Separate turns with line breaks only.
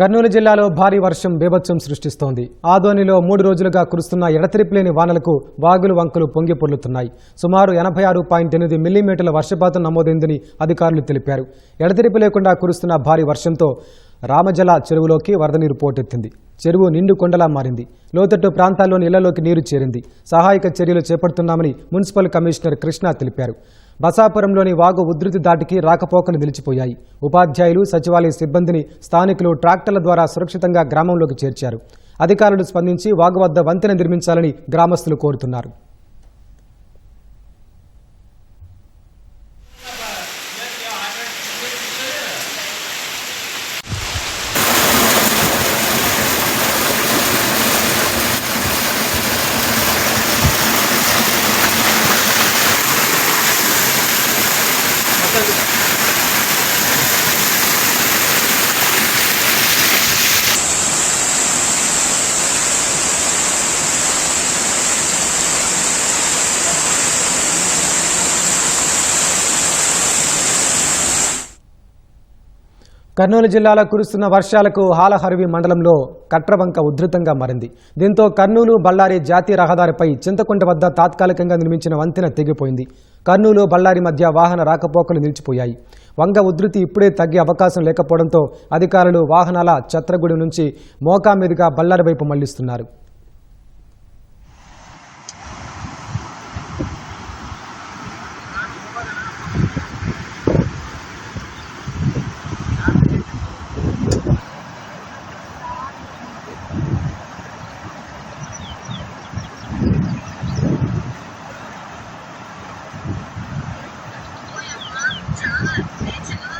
కర్నూలు జిల్లాలో భారీ వర్షం బీభత్సం సృష్టిస్తోంది. ఆదోనిలో మూడు రోజులుగా కురుస్తున్న ఎడతెరిపిలేని వానలకు వాగులు వంకలు పొంగి పొర్లుతున్నాయి. సుమారు ఎనభై ఆరు పాయింట్ ఎనిమిది మిల్లీమీటర్ల వర్షపాతం నమోదైందని అధికారులు తెలిపారు. ఎడతెరిపి లేకుండా కురుస్తున్న భారీ వర్షంతో రామజల చెరువులోకి వరద నీరు పోటెత్తింది. చెరువు నిండు కొండలా మారింది. లోతట్టు ప్రాంతాల్లోని ఇళ్ళలోకి నీరు చేరింది. సహాయక చర్యలు చేపడుతున్నామని మున్సిపల్ కమిషనర్ కృష్ణ తెలిపారు. బసాపురంలోని వాగు ఉధృతి దాటికి రాకపోకలు నిలిచిపోయాయి. ఉపాధ్యాయులు సచివాలయ సిబ్బందిని స్థానికులు ట్రాక్టర్ల ద్వారా సురక్షితంగా గ్రామంలోకి చేర్చారు. అధికారులు స్పందించి వాగు వద్ద వంతెన నిర్మించాలని గ్రామస్తులు కోరుతున్నారు. కర్నూలు జిల్లాలో కురుస్తున్న వర్షాలకు హాలహరివి మండలంలో కట్రబంక ఉధృతంగా మారింది. దీంతో కర్నూలు బళ్ళారి జాతీయ రహదారిపై చింతకుంట వద్ద తాత్కాలికంగా నిర్మించిన వంతెన తెగిపోయింది. కర్నూలు బళ్ళారి మధ్య వాహన రాకపోకలు నిలిచిపోయాయి. వంగ ఉధృతి ఇప్పుడే తగ్గే అవకాశం లేకపోవడంతో అధికారులు వాహనాల చత్రగుడి నుంచి మోకా మీదుగా బళ్ళారి వైపు మళ్ళిస్తున్నారు. 違う。